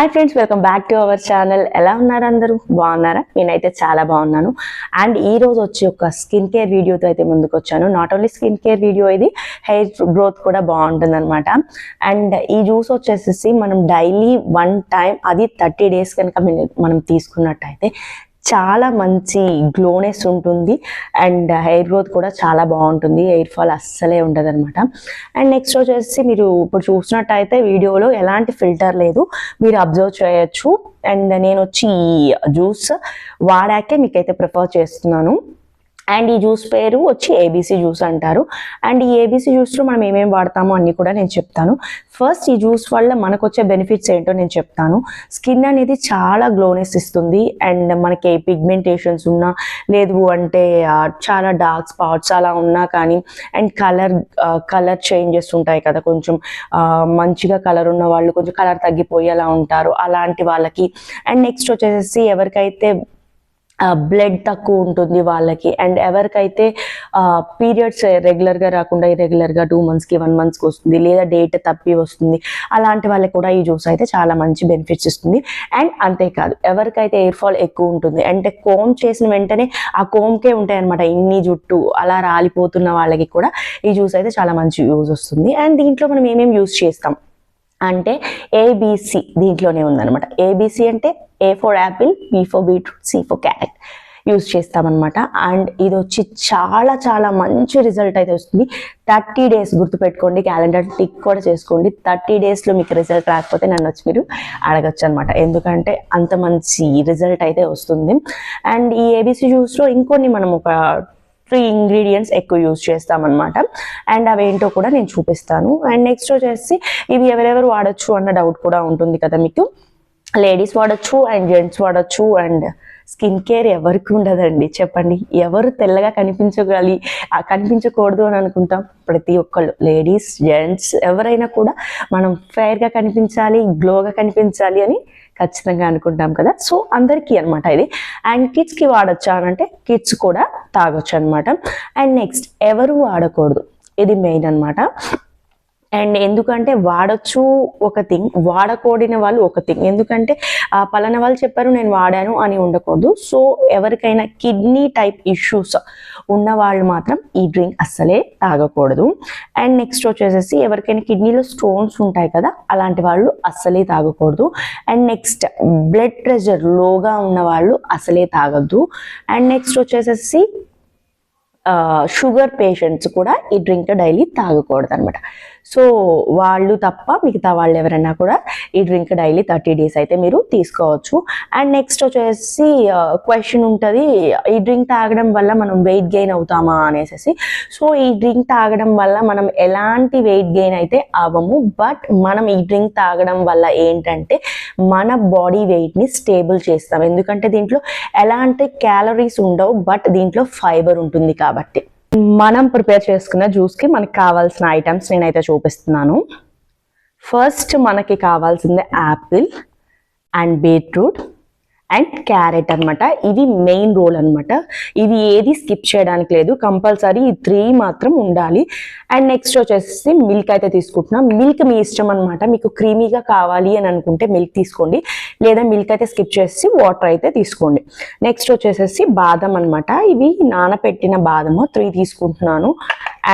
Hi friends welcome back to our channel ఎలా ఉన్నారు అందరూ? బాగున్నారా? నేనైతే చాలా బాగున్నాను. అండ్ ఈ రోజు వచ్చి ఒక స్కిన్ కేర్ వీడియోతో అయితే ముందుకు వచ్చాను. Not only skin care video ఇది హెయిర్ గ్రోత్ కూడా బాగుంటుంది అనమాట అండ్ ఈ జ్యూస్ వచ్చేసేసి మనం డైలీ వన్ టైం అది థర్టీ డేస్ కనుక మనం తీసుకున్నట్టయితే చాలా మంచి గ్లోనెస్ ఉంటుంది. అండ్ హెయిర్ గ్రోత్ కూడా చాలా బాగుంటుంది. హెయిర్ ఫాల్ అస్సలే ఉండదు అనమాట అండ్ నెక్స్ట్ వచ్చేసి మీరు ఇప్పుడు చూసినట్టయితే వీడియోలో ఎలాంటి ఫిల్టర్ లేదు. మీరు అబ్జర్వ్ చేయొచ్చు. అండ్ నేను వచ్చి జ్యూస్ వాడాకే మీకైతే ప్రిఫర్ చేస్తున్నాను. అండ్ ఈ జ్యూస్ పేరు వచ్చి ఏబీసీ జ్యూస్ అంటారు. అండ్ ఈ ఏబీసీ జ్యూస్లో మనం ఏమేమి వాడతామో అన్నీ కూడా నేను చెప్తాను. ఫస్ట్ ఈ జ్యూస్ వల్ల మనకు వచ్చే బెనిఫిట్స్ ఏంటో నేను చెప్తాను. స్కిన్ అనేది చాలా గ్లోనెస్ ఇస్తుంది. అండ్ మనకి పిగ్మెంటేషన్స్ ఉన్నా లేదు అంటే చాలా డార్క్ స్పాట్స్ అలా ఉన్నా కానీ అండ్ కలర్ కలర్ చేంజెస్ ఉంటాయి కదా కొంచెం. మంచిగా కలర్ ఉన్న వాళ్ళు కొంచెం కలర్ తగ్గిపోయేలా ఉంటారు అలాంటి వాళ్ళకి. అండ్ నెక్స్ట్ వచ్చేసి ఎవరికైతే బ్లడ్ తక్కువ ఉంటుంది వాళ్ళకి. అండ్ ఎవరికైతే పీరియడ్స్ రెగ్యులర్గా రాకుండా ఇరెగ్యులర్గా టూ మంత్స్కి వన్ మంత్స్కి వస్తుంది లేదా డేట్ తప్పి వస్తుంది అలాంటి వాళ్ళకి కూడా ఈ జ్యూస్ అయితే చాలా మంచి బెనిఫిట్స్ ఇస్తుంది. అండ్ అంతేకాదు ఎవరికైతే ఎయిర్ ఫాల్ ఎక్కువ ఉంటుంది అంటే కోమ్ చేసిన వెంటనే ఆ కోమ్కే ఉంటాయి అనమాట ఇన్ని జుట్టు అలా రాలిపోతున్న వాళ్ళకి కూడా ఈ జ్యూస్ అయితే చాలా మంచి యూజ్ వస్తుంది. అండ్ దీంట్లో మనం ఏమేమి యూజ్ చేస్తాం? అంటే ఏబిసి దీంట్లోనే ఉందన్నమాట. ఏబిసి అంటే A for apple B for beetroot C for carrot use చేస్తామన్నమాట. అండ్ ఇది వచ్చి చాలా చాలా మంచి రిజల్ట్ అయితే వస్తుంది. థర్టీ డేస్ గుర్తుపెట్టుకోండి క్యాలెండర్ టిక్ కూడా చేసుకోండి. థర్టీ డేస్లో మీకు రిజల్ట్ రాకపోతే నన్ను వచ్చి మీరు అడగచ్చు అనమాట ఎందుకంటే అంత మంచి రిజల్ట్ అయితే వస్తుంది. అండ్ ఈ ఏబీసీ జ్యూస్లో ఇంకొన్ని మనం ఒక త్రీ ఇంగ్రీడియంట్స్ ఎక్కువ యూజ్ చేస్తామన్నమాట. అండ్ అవేంటో కూడా నేను చూపిస్తాను. అండ్ నెక్స్ట్ వచ్చేసి ఇవి ఎవరెవరు వాడచ్చు అన్న డౌట్ కూడా ఉంటుంది కదా మీకు. లేడీస్ వాడచ్చు అండ్ జెంట్స్ వాడచ్చు అండ్ స్కిన్ కేర్ ఎవరికి ఉండదండి చెప్పండి. ఎవరు తెల్లగా కనిపించగలి కనిపించకూడదు అని అనుకుంటాం. ప్రతి ఒక్కళ్ళు లేడీస్ జెంట్స్ ఎవరైనా కూడా మనం ఫెయిర్గా కనిపించాలి గ్లోగా కనిపించాలి అని ఖచ్చితంగా అనుకుంటాం కదా. సో అందరికీ అనమాట ఇది. అండ్ కిడ్స్కి వాడచ్చా అని అంటే కిడ్స్ కూడా తాగొచ్చు అనమాట అండ్ నెక్స్ట్ ఎవరు వాడకూడదు. ఇది మెయిన్ అన్నమాట. అండ్ ఎందుకంటే వాడచ్చు ఒక థింగ్ వాడకూడిన వాళ్ళు ఒక థింగ్. ఎందుకంటే ఆ పలానా వాళ్ళు చెప్పారు నేను వాడాను అని ఉండకూడదు. సో ఎవరికైనా కిడ్నీ టైప్ ఇష్యూస్ ఉన్న వాళ్ళు మాత్రం ఈ డ్రింక్ అస్సలే తాగకూడదు. అండ్ నెక్స్ట్ వచ్చేసేసి ఎవరికైనా కిడ్నీలో స్టోన్స్ ఉంటాయి కదా అలాంటి వాళ్ళు అస్సలే తాగకూడదు. అండ్ నెక్స్ట్ బ్లడ్ ప్రెషర్ లోగా ఉన్న వాళ్ళు అసలే తాగద్దు. అండ్ నెక్స్ట్ వచ్చేసేసి షుగర్ పేషెంట్స్ కూడా ఈ డ్రింక్ డైలీ తాగకూడదు అనమాట సో వాళ్ళు తప్ప మిగతా వాళ్ళు ఎవరైనా కూడా ఈ డ్రింక్ డైలీ థర్టీ డేస్ అయితే మీరు తీసుకోవచ్చు. అండ్ నెక్స్ట్ వచ్చేసి క్వశ్చన్ ఉంటుంది ఈ డ్రింక్ తాగడం వల్ల మనం వెయిట్ గెయిన్ అవుతామా అనేసి సో ఈ డ్రింక్ తాగడం వల్ల మనం ఎలాంటి వెయిట్ గెయిన్ అయితే అవ్వము బట్ మనం ఈ డ్రింక్ తాగడం వల్ల ఏంటంటే మన బాడీ వెయిట్ని స్టేబుల్ చేస్తాం. ఎందుకంటే దీంట్లో ఎలాంటి క్యాలరీస్ ఉండవు బట్ దీంట్లో ఫైబర్ ఉంటుంది కాబట్టి. మనం ప్రిపేర్ చేసుకున్న జ్యూస్కి మనకి కావాల్సిన ఐటమ్స్ నేనైతే చూపిస్తున్నాను. ఫస్ట్ మనకి కావాల్సింది apple and beetroot. And carrot అనమాట ఇది మెయిన్ రోల్ అనమాట ఇది ఏది స్కిప్ చేయడానికి లేదు. కంపల్సరీ ఈ త్రీ మాత్రం ఉండాలి. అండ్ నెక్స్ట్ వచ్చేసి మిల్క్ అయితే తీసుకుంటున్నాం. మిల్క్ మీ ఇష్టం అనమాట మీకు క్రీమీగా కావాలి అని అనుకుంటే మిల్క్ తీసుకోండి. లేదా మిల్క్ అయితే స్కిప్ చేసి వాటర్ అయితే తీసుకోండి. నెక్స్ట్ వచ్చేసేసి బాదం అనమాట ఇవి నానపెట్టిన బాదము త్రీ తీసుకుంటున్నాను.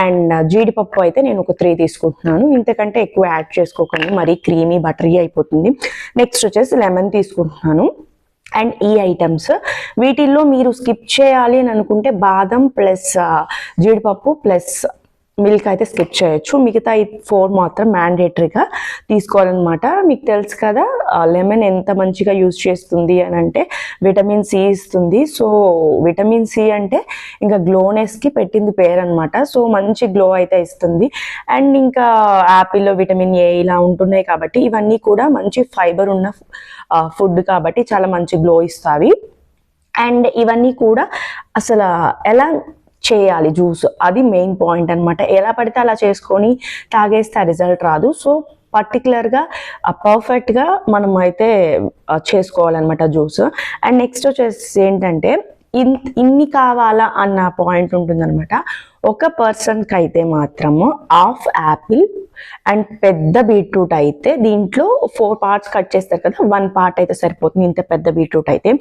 అండ్ జీడిపప్పు అయితే నేను ఒక త్రీ తీసుకుంటున్నాను. ఇంతకంటే ఎక్కువ యాడ్ చేసుకోకండి. మరీ క్రీమీ బటరీ అయిపోతుంది. నెక్స్ట్ వచ్చేసి లెమన్ తీసుకుంటున్నాను. అండ్ ఈ ఐటమ్స్ వీటిల్లో మీరు స్కిప్ చేయాలి అని అనుకుంటే బాదం ప్లస్ జీడిపప్పు ప్లస్ మిల్క్ అయితే స్కిప్ చేయొచ్చు. మిగతా ఈ ఫోర్ మాత్రం మ్యాండేటరీగా తీసుకోవాలన్నమాట. మీకు తెలుసు కదా లెమన్ ఎంత మంచిగా యూజ్ చేస్తుంది అని అంటే విటమిన్ సి ఇస్తుంది. సో విటమిన్ సి అంటే ఇంకా గ్లోనెస్కి పెట్టింది పేరు అనమాట సో మంచి గ్లో అయితే ఇస్తుంది. అండ్ ఇంకా యాపిల్లో విటమిన్ ఏ ఇలా ఉంటున్నాయి కాబట్టి ఇవన్నీ కూడా మంచి ఫైబర్ ఉన్న ఫుడ్ కాబట్టి చాలా మంచి గ్లో ఇస్తావి అండ్ ఇవన్నీ కూడా అసలు ఎలా చేయాలి జ్యూస్? అది మెయిన్ పాయింట్ అన్నమాట. ఎలా పడితే అలా చేసుకొని తాగేస్తే రిజల్ట్ రాదు. సో పర్టికులర్గా పర్ఫెక్ట్గా మనం అయితే చేసుకోవాలన్నమాట జ్యూస్ అండ్ నెక్స్ట్ వచ్చేసి ఏంటంటే ఇన్ ఇన్ని కావాలా అన్న పాయింట్ ఉంటుందన్నమాట. ఒక పర్సన్కి అయితే మాత్రము హాఫ్ యాపిల్ అండ్ పెద్ద బీట్రూట్ అయితే దీంట్లో ఫోర్ పార్ట్స్ కట్ చేస్తారు కదా వన్ పార్ట్ అయితే సరిపోతుంది ఇంత పెద్ద బీట్రూట్ అయితే.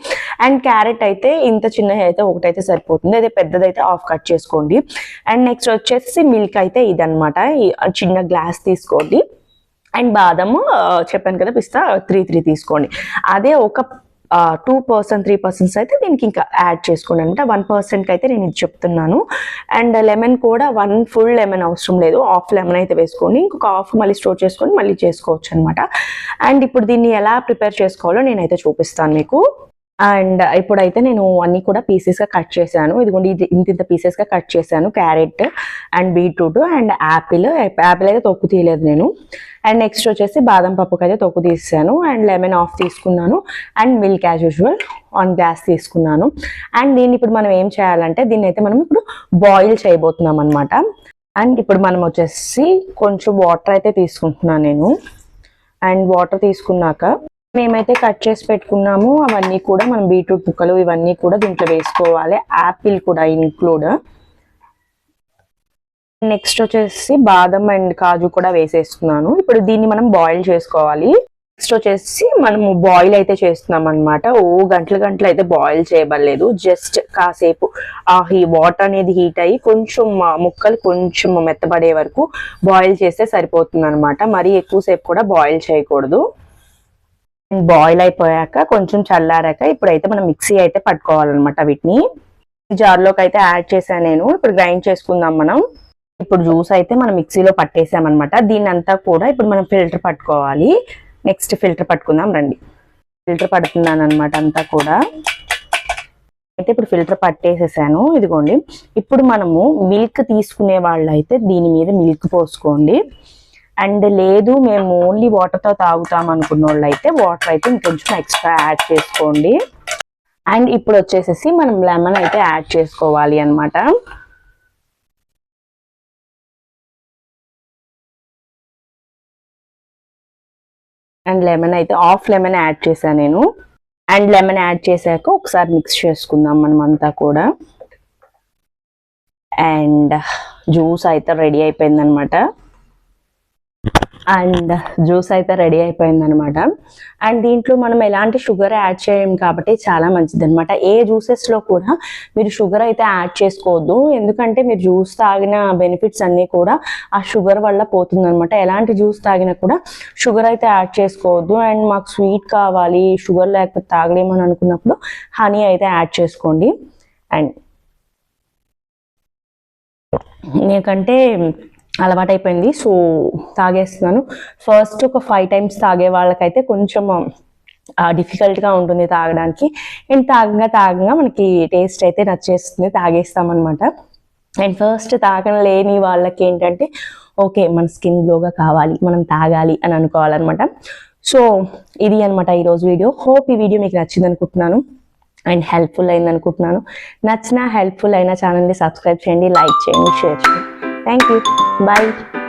అండ్ క్యారెట్ అయితే ఇంత చిన్న అయితే ఒకటైతే సరిపోతుంది అదే పెద్దదైతే ఆఫ్ కట్ చేసుకోండి. అండ్ నెక్స్ట్ వచ్చేసి మిల్క్ అయితే ఇదనమాట చిన్న గ్లాస్ తీసుకోండి. అండ్ బాదము చెప్పాను కదా పిస్తా త్రీ త్రీ తీసుకోండి. అదే ఒక టూ పర్సెంట్ త్రీ పర్సెంట్స్ అయితే దీనికి ఇంకా యాడ్ చేసుకోండి అనమాట. వన్ పర్సెంట్కి అయితే నేను ఇది చెప్తున్నాను. అండ్ లెమన్ కూడా వన్ ఫుల్ లెమన్ అవసరం లేదు. హాఫ్ లెమన్ అయితే వేసుకోండి. ఇంకొక హాఫ్ మళ్ళీ స్టోర్ చేసుకొని మళ్ళీ చేసుకోవచ్చు అనమాట. అండ్ ఇప్పుడు దీన్ని ఎలా ప్రిపేర్ చేసుకోవాలో నేనైతే చూపిస్తాను మీకు. అండ్ ఇప్పుడైతే నేను అన్ని కూడా పీసెస్గా కట్ చేశాను. ఇదిగోండి ఇది ఇంత ఇంత పీసెస్గా కట్ చేశాను. Carrot and beetroot and apple apple అయితే తొక్కు తీయలేదు నేను. అండ్ నెక్స్ట్ వచ్చేసి బాదం పప్పుకి అయితే తొక్కు తీసాను. అండ్ లెమన్ ఆఫ్ తీసుకున్నాను. And milk as usual on gas తీసుకున్నాను. అండ్ దీన్ని ఇప్పుడు మనం ఏం చేయాలంటే దీన్ని అయితే మనం ఇప్పుడు బాయిల్ చేయబోతున్నాం అనమాట అండ్ ఇప్పుడు మనం వచ్చేసి కొంచెం వాటర్ అయితే తీసుకుంటున్నాను నేను. అండ్ వాటర్ తీసుకున్నాక మేమైతే కట్ చేసి పెట్టుకున్నాము. అవన్నీ కూడా మనం బీట్రూట్ ముక్కలు ఇవన్నీ కూడా దీంట్లో వేసుకోవాలి. యాపిల్ కూడా ఇంక్లూడ్. నెక్స్ట్ వచ్చేసి బాదం అండ్ కాజు కూడా వేసేస్తున్నాను. ఇప్పుడు దీన్ని మనం బాయిల్ చేసుకోవాలి. నెక్స్ట్ వచ్చేసి మనము బాయిల్ అయితే చేస్తున్నాం అనమాట ఓ గంటలు గంటలు అయితే బాయిల్ చేయబడలేదు. జస్ట్ కాసేపు ఆ హీ వాటర్ అనేది హీట్ అయ్యి కొంచెం ముక్కలు కొంచెం మెత్తబడే వరకు బాయిల్ చేస్తే సరిపోతుంది అనమాట మరీ ఎక్కువసేపు కూడా బాయిల్ చేయకూడదు. బాయిల్ అయిపోయాక కొంచెం చల్లారాక ఇప్పుడైతే మనం మిక్సీ అయితే పట్టుకోవాలన్నమాట వీటిని. జార్లోకి అయితే యాడ్ చేశాను నేను. ఇప్పుడు గ్రైండ్ చేసుకుందాం మనం. ఇప్పుడు జ్యూస్ అయితే మనం మిక్సీలో పట్టేసామన్నమాట. దీన్ని అంతా కూడా ఇప్పుడు మనం ఫిల్టర్ పట్టుకోవాలి. నెక్స్ట్ ఫిల్టర్ పట్టుకుందాం రండి. ఫిల్టర్ పడుతున్నాను అనమాట అంతా కూడా. అయితే ఇప్పుడు ఫిల్టర్ పట్టేసేసాను. ఇదిగోండి. ఇప్పుడు మనము మిల్క్ తీసుకునే వాళ్ళు అయితే దీని మీద మిల్క్ పోసుకోండి. అండ్ లేదు మేము ఓన్లీ వాటర్తో తాగుతాం అనుకున్న వాళ్ళు అయితే వాటర్ అయితే ఇంకొంచెం ఎక్స్ట్రా యాడ్ చేసుకోండి. అండ్ ఇప్పుడు వచ్చేసేసి మనం లెమన్ అయితే యాడ్ చేసుకోవాలి అనమాట అండ్ లెమన్ అయితే హాఫ్ లెమన్ యాడ్ చేశాను నేను. అండ్ లెమన్ యాడ్ చేశాక ఒకసారి మిక్స్ చేసుకుందాం మనం అంతా కూడా. అండ్ జ్యూస్ అయితే రెడీ అయిపోయింది అనమాట అండ్ జ్యూస్ అయితే రెడీ అయిపోయింది అనమాట అండ్ దీంట్లో మనం ఎలాంటి షుగర్ యాడ్ చేయం కాబట్టి చాలా మంచిది అనమాట ఏ జ్యూసెస్లో కూడా మీరు షుగర్ అయితే యాడ్ చేసుకోవద్దు. ఎందుకంటే మీరు జ్యూస్ తాగిన బెనిఫిట్స్ అన్నీ కూడా ఆ షుగర్ వల్ల పోతుందనమాట. ఎలాంటి జ్యూస్ తాగినా కూడా షుగర్ అయితే యాడ్ చేసుకోవద్దు. అండ్ మాకు స్వీట్ కావాలి షుగర్ లేకపోతే తాగలేమని అనుకున్నప్పుడు హనీ అయితే యాడ్ చేసుకోండి. అండ్ ఎందుకంటే అలవాటైపోయింది. సో తాగేస్తున్నాను. ఫస్ట్ ఒక ఫైవ్ టైమ్స్ తాగే వాళ్ళకైతే కొంచెం డిఫికల్ట్గా ఉంటుంది తాగడానికి. అండ్ తాగంగా తాగంగా మనకి టేస్ట్ అయితే నచ్చేస్తుంది. తాగేస్తామన్నమాట. అండ్ ఫస్ట్ తాగలేని వాళ్ళకి ఏంటంటే ఓకే మన స్కిన్ గ్లోగా కావాలి మనం తాగాలి అని అనుకోవాలన్నమాట. సో ఇది అనమాట ఈరోజు వీడియో. హోప్ ఈ వీడియో మీకు నచ్చింది అనుకుంటున్నాను అండ్ హెల్ప్ఫుల్ అయింది అనుకుంటున్నాను నచ్చిన హెల్ప్ఫుల్ అయిన ఛానల్ని సబ్స్క్రైబ్ చేయండి లైక్ చేయండి షేర్ చేయండి. Thank you. Bye.